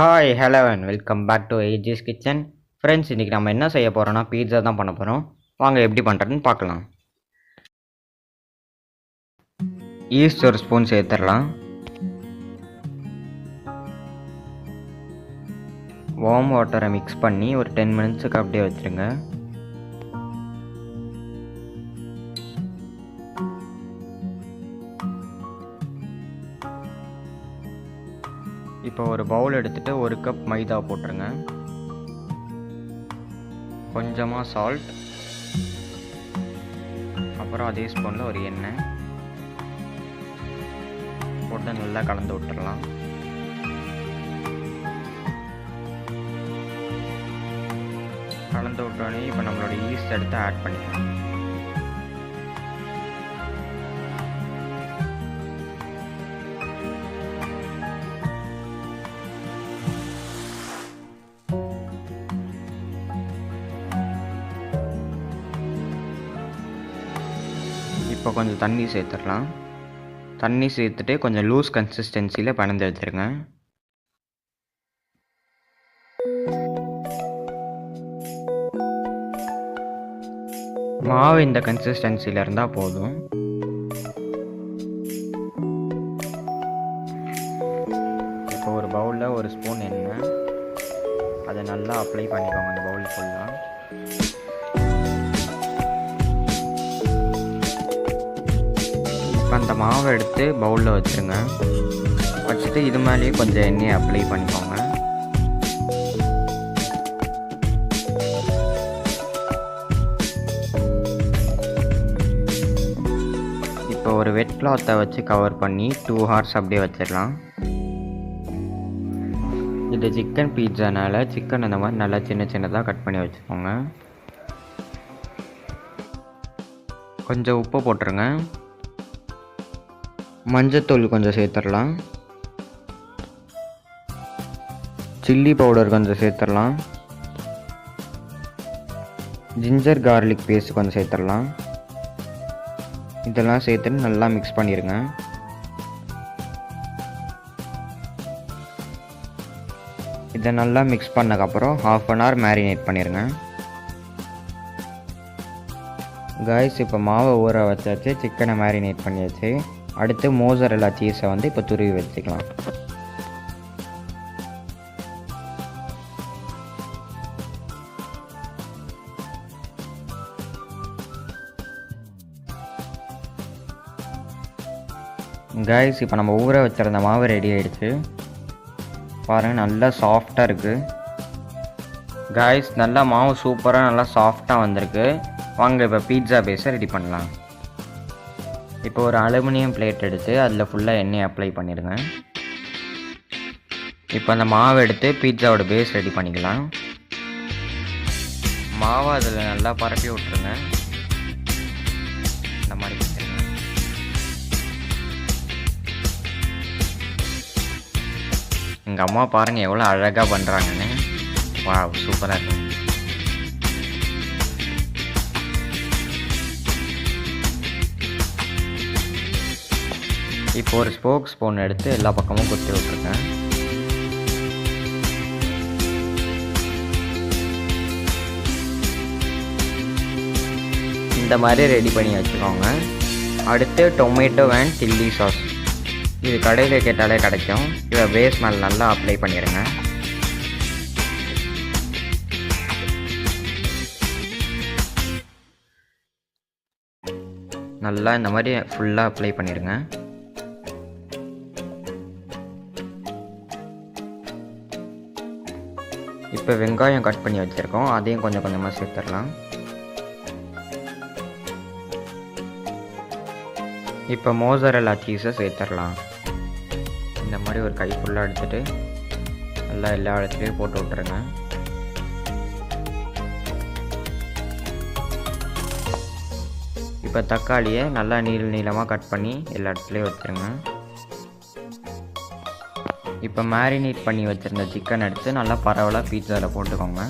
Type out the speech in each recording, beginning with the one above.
Hi hello and welcome back to age is kitchen friends இன்றைக்கி நம்ம என்ன செய்ய போகிறோம்னா பீட்சா தான் பண்ண போகிறோம் வாங்க எப்படி பண்ணுறதுன்னு பார்க்கலாம். ஈஸ்ட் ஒரு ஸ்பூன் சேர்த்துடலாம். வார்ம் வாட்டரை மிக்ஸ் பண்ணி ஒரு டென் மினிட்ஸுக்கு அப்படியே வச்சுருங்க. இப்போ ஒரு பவுல் எடுத்துகிட்டு ஒரு கப் மைதா போட்டுருங்க. கொஞ்சமாக சால்ட் அப்புறம் அதே ஸ்பூனில் ஒரு எண்ணெய். போட்டு நல்லா கலந்து விட்டுறலாம். கலந்து விட்டோடனே இப்போ நம்மளோட ஈஸ்ட் எடுத்து ஆட் பண்ணிக்கலாம். இப்போ கொஞ்சம் தண்ணி சேர்த்துடலாம். தண்ணி சேர்த்துட்டு கொஞ்சம் லூஸ் கன்சிஸ்டன்சியில் பணந்து வச்சுருங்க மாவு இந்த கன்சிஸ்டன்சியில் இருந்தால் போதும். இப்போ ஒரு பவுலில் ஒரு ஸ்பூன் எண்ணெய். அதை நல்லா அப்ளை பண்ணிக்கோங்க அந்த பவுல் ஃபுல்லாக இப்போ அந்த மாவை எடுத்து பவுலில் வச்சுருங்க. வச்சுட்டு இது மேலேயே கொஞ்சம் எண்ணெயை அப்ளை பண்ணிக்கோங்க. இப்போ ஒரு வெட் கிளாத்தை வச்சு கவர் பண்ணி டூ ஹார்ஸ் அப்படியே வச்சிடலாம். இது சிக்கன் பீட்சானால் சிக்கன் அந்த மாதிரி நல்லா சின்ன சின்னதாக கட் பண்ணி வச்சுக்கோங்க. கொஞ்சம் உப்பு போட்டுருங்க. மஞ்சத்தூள் கொஞ்சம் சேர்த்துடலாம். சில்லி பவுடர் கொஞ்சம் சேர்த்துடலாம். ஜிஞ்சர் கார்லிக் பேஸ்ட் கொஞ்சம் சேர்த்துடலாம். இதெல்லாம் சேர்த்துட்டு நல்லா மிக்ஸ் பண்ணிடுங்க இதை நல்லா மிக்ஸ் பண்ணக்கப்புறம் ஹாஃப் அன் ஹவர் மேரினேட் பண்ணிடுங்க காய்ஸ் இப்போ மாவை ஊற வச்சாச்சு சிக்கனை மேரினேட் பண்ணியாச்சு. அடுத்து மோசரெல்லா சீஸை வந்து இப்போ துருவி வச்சுக்கலாம். கைஸ் இப்போ நம்ம ஊற வச்சிருந்த மாவு ரெடி ஆகிடுச்சு பாருங்கள் நல்லா சாஃப்டாக இருக்குது கைஸ் நல்லா மாவு சூப்பராக நல்லா சாஃப்டாக வந்திருக்கு. வாங்க இப்போ பீட்சா பேஸை ரெடி பண்ணலாம். இப்போ ஒரு அலுமினியம் பிளேட் எடுத்து அதில் ஃபுல்லாக எண்ணெய் அப்ளை பண்ணிடுங்க. இப்போ அந்த மாவு எடுத்து பீட்சாவோட பேஸ் ரெடி பண்ணிக்கலாம். மாவை அதில் நல்லா பரப்பி விட்ருங்க இந்த மாதிரி எங்கள் அம்மா பாருங்கள் எவ்வளோ அழகாக பண்ணுறாங்கன்னு வா சூப்பராக இருக்கு. இப்போ ஒரு ஸ்போக்ஸ் ஸ்பூன் எடுத்து எல்லா பக்கமும் குத்தி விட்டுருக்கேன். இந்த மாதிரி ரெடி பண்ணி வச்சுக்கோங்க. அடுத்து டொமேட்டோ அண்ட் சில்லி சாஸ் இது கடையில் கேட்டாலே கிடைக்கும். இதை பேஸ் மேல் நல்லா அப்ளை பண்ணிடுங்க நல்லா இந்த மாதிரி ஃபுல்லாக அப்ளை பண்ணிடுங்க. இப்போ வெங்காயம் கட் பண்ணி வச்சுருக்கோம். அதையும் கொஞ்சம் கொஞ்சமாக சேர்த்துடலாம். இப்போ மோசரெல்லா சீஸை சேர்த்துடலாம். இந்த மாதிரி ஒரு கை ஃபுல்லாக எடுத்துகிட்டு நல்லா எல்லா இடத்துலையும் போட்டு விட்ருங்க இப்போ தக்காளியை நல்லா நீள் நீளமாக கட் பண்ணி எல்லா இடத்துலையும் வச்சுருங்க. இப்போ மேரினேட் பண்ணி வச்சுருந்த சிக்கன் எடுத்து நல்லா பரவலாக பீட்சாவில் போட்டுக்கோங்க.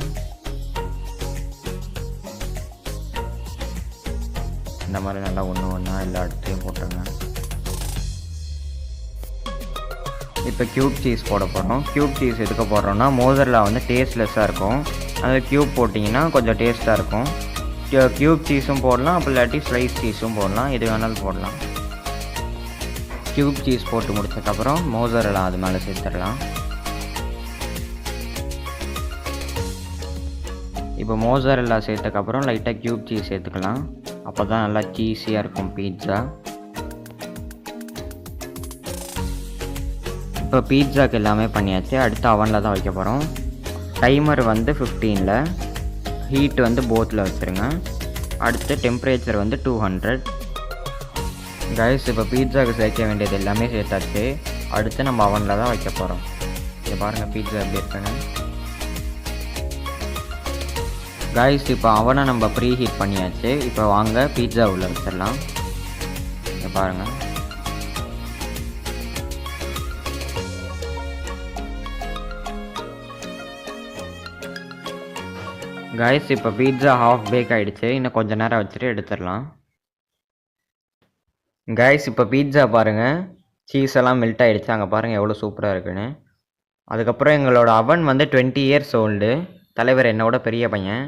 இந்த மாதிரி நல்லா ஒன்று ஒன்றா எல்லா இடத்துலையும் போட்டுருங்க. இப்போ க்யூப் சீஸ் போட போகிறோம் க்யூப் சீஸ் எதுக்கு போடுறோம்னா மோதரில் வந்து டேஸ்ட்லெஸ்ஸாக இருக்கும். அது க்யூப் போட்டிங்கன்னா கொஞ்சம் டேஸ்ட்டாக இருக்கும். க்யூப் சீஸும் போடலாம் அப்போ இல்லாட்டி ஸ்லைஸ் சீஸும் போடலாம். எது வேணாலும் போடலாம். க்யூப் சீஸ் போட்டு முடிச்சதுக்கப்புறம் மோசரெல்லாம் அது மேலே சேர்த்துடலாம். இப்போ மோசரெல்லாம் சேர்த்ததுக்கப்புறம் லைட்டாக க்யூப் சீஸ் சேர்த்துக்கலாம். அப்போ தான் நல்லா சீஸியாக இருக்கும் பீட்சா இப்போ பீட்சாக்கு எல்லாமே பண்ணியாச்சு. அடுத்து அவனில் தான் வைக்க போகிறோம் டைமர் வந்து ஃபிஃப்டீனில் ஹீட் வந்து போத்தில் வச்சுருங்க. அடுத்து டெம்பரேச்சர் வந்து டூ ஹண்ட்ரட் கைஸ் இப்போ பீட்சாக்கு சேர்க்க வேண்டியது எல்லாமே சேர்த்தாச்சு. அடுத்து நம்ம அவனில் தான் வைக்க போகிறோம் இங்கே பாருங்கள் பீட்சா எப்படி இருக்குன்னு. கைஸ் இப்போ அவனை நம்ம ப்ரீ ஹீட் பண்ணியாச்சு. இப்போ வாங்க பீட்சா உள்ளே வச்சிடலாம். இங்கே பாருங்கள் கைஸ் இப்போ பீட்சா ஹாஃப் பேக் ஆகிடுச்சு இன்னும் கொஞ்ச நேரம் வச்சுட்டு எடுத்துடலாம். கைஸ் இப்போ பீட்சா பாருங்கள் சீஸ் எல்லாம் மெல்ட் ஆகிடுச்சு அங்கே பாருங்கள் எவ்வளோ சூப்பராக இருக்குன்னு. அதுக்கப்புறம் எங்களோட அவன் வந்து டுவெண்ட்டி இயர்ஸ் ஓல்டு தலைவர் என்னோட பெரிய பையன்.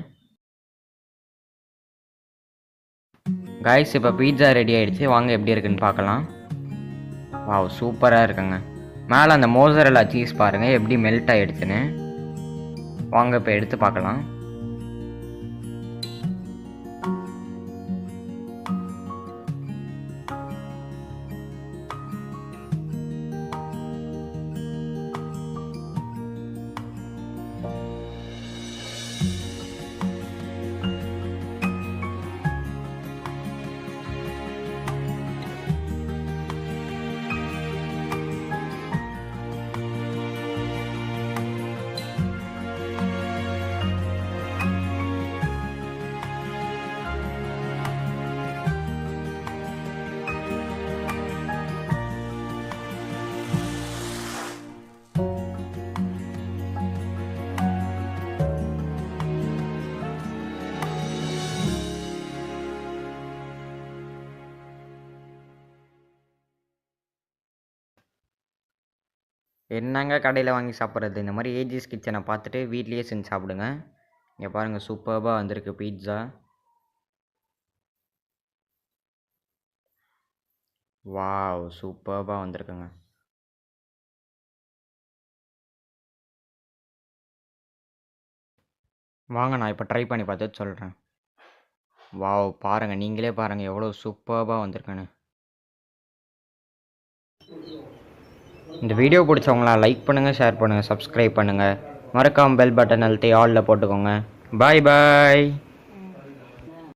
கைஸ் இப்போ பீட்சா ரெடி ஆகிடுச்சு வாங்க எப்படி இருக்குன்னு பார்க்கலாம். வாவ் சூப்பராக இருக்குங்க. மேலே அந்த மோசரெல்லாம் சீஸ் பாருங்கள் எப்படி மெல்ட் ஆகிடுச்சுன்னு வாங்க இப்போ எடுத்து பார்க்கலாம். என்னங்க கடையில் வாங்கி சாப்பிட்றது? இந்த மாதிரி ஏஜிஸ் கிச்சனை பார்த்துட்டு வீட்லேயே செஞ்சு சாப்பிடுங்க. இங்கே பாருங்கள் சூப்பர்பாக வந்திருக்கு பீட்சா வாவ் சூப்பர்பாக வந்திருக்குங்க. வாங்க நான் இப்போ ட்ரை பண்ணி பார்த்துட்டு சொல்கிறேன் வாவ் பாருங்கள் நீங்களே பாருங்கள் எவ்வளோ சூப்பர்பாக வந்திருக்குன்னு. இந்த வீடியோ பிடிச்சவங்களாம் லைக் பண்ணுங்கள் ஷேர் பண்ணுங்கள் சப்ஸ்கிரைப் பண்ணுங்கள் மறக்காமல் பெல் பட்டன் அழுத்தி ஆலில் போட்டுக்கோங்க. பாய் பாய்